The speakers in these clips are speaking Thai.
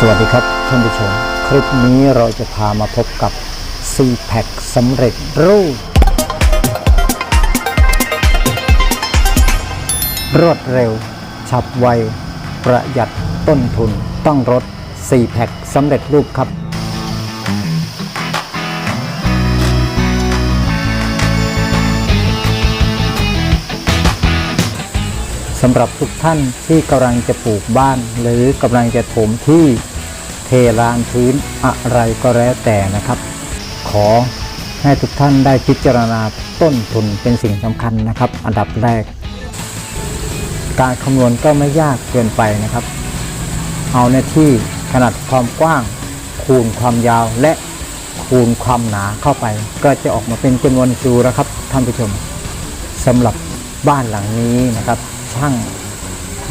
สวัสดีครับท่านผู้ชม คลิปนี้เราจะพามาพบกับ c p a c สำเร็จรูป รวดเร็ว ฉับไว ประหยัดต้นทุน ต้องรถ c p a c สำเร็จรูปครับ สำหรับทุกท่านที่กำลังจะปลูกบ้าน หรือกำลังจะถมที่เทลานพื้นอะไรก็แล้วแต่นะครับ ขอให้ทุกท่านได้พิจารณาต้นทุนเป็นสิ่งสำคัญนะครับ อันดับแรก การคำนวณก็ไม่ยากเกินไปนะครับ เอาในที่ขนาดความกว้าง คูณความยาวและคูณความหนาเข้าไป ก็จะออกมาเป็นจำนวนจูนะครับท่านผู้ชมสำหรับบ้านหลังนี้นะครับ ช่าง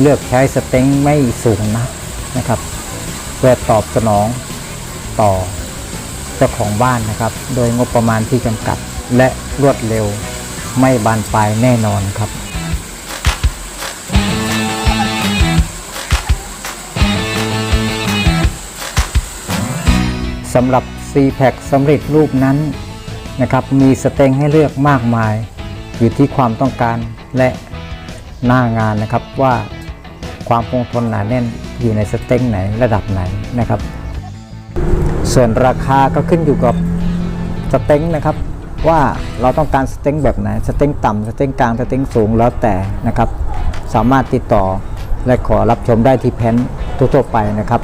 เลือกใช้สเต็งไม่สูงนักนะครับเพื่อตอบสนองต่อเจ้าของบ้านนะครับ โดยงบประมาณที่จำกัดและรวดเร็วไม่บานปลายแน่นอนครับสำหรับ c p a c สำเร็จรูปนั้นนะครับ มีสเต็งให้เลือกมากมาย อยู่ที่ความต้องการและ หน้างานนะครับว่าความคงทนหนาแน่นอยู่ในสเต็งไหนระดับไหนนะครับ ส่วนราคาก็ขึ้นอยู่กับสเต็งนะครับ ว่าเราต้องการสเต็งแบบไหนสเต็งต่ำสเต็งกลางสเต็งสูงแล้วแต่นะครับ สามารถติดต่อและขอรับชมได้ที่แพนทั่วๆไปนะครับ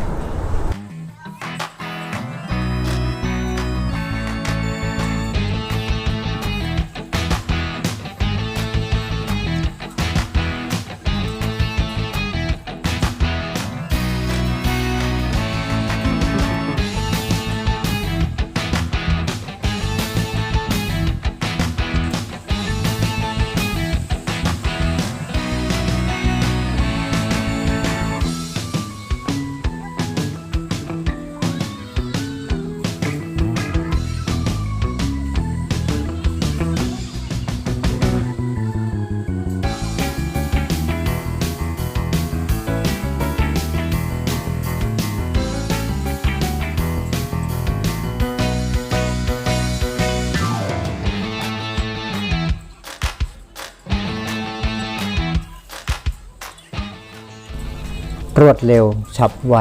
รวดเร็ว ฉับไว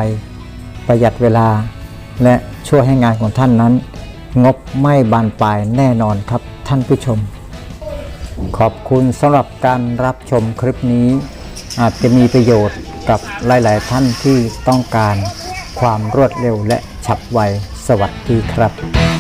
ประหยัดเวลา และช่วยให้งานของท่านนั้น งบไม่บานปลายแน่นอนครับท่านผู้ชม ขอบคุณสำหรับการรับชมคลิปนี้ อาจจะมีประโยชน์กับหลาย ๆ ท่านที่ต้องการความรวดเร็วและฉับไว สวัสดีครับ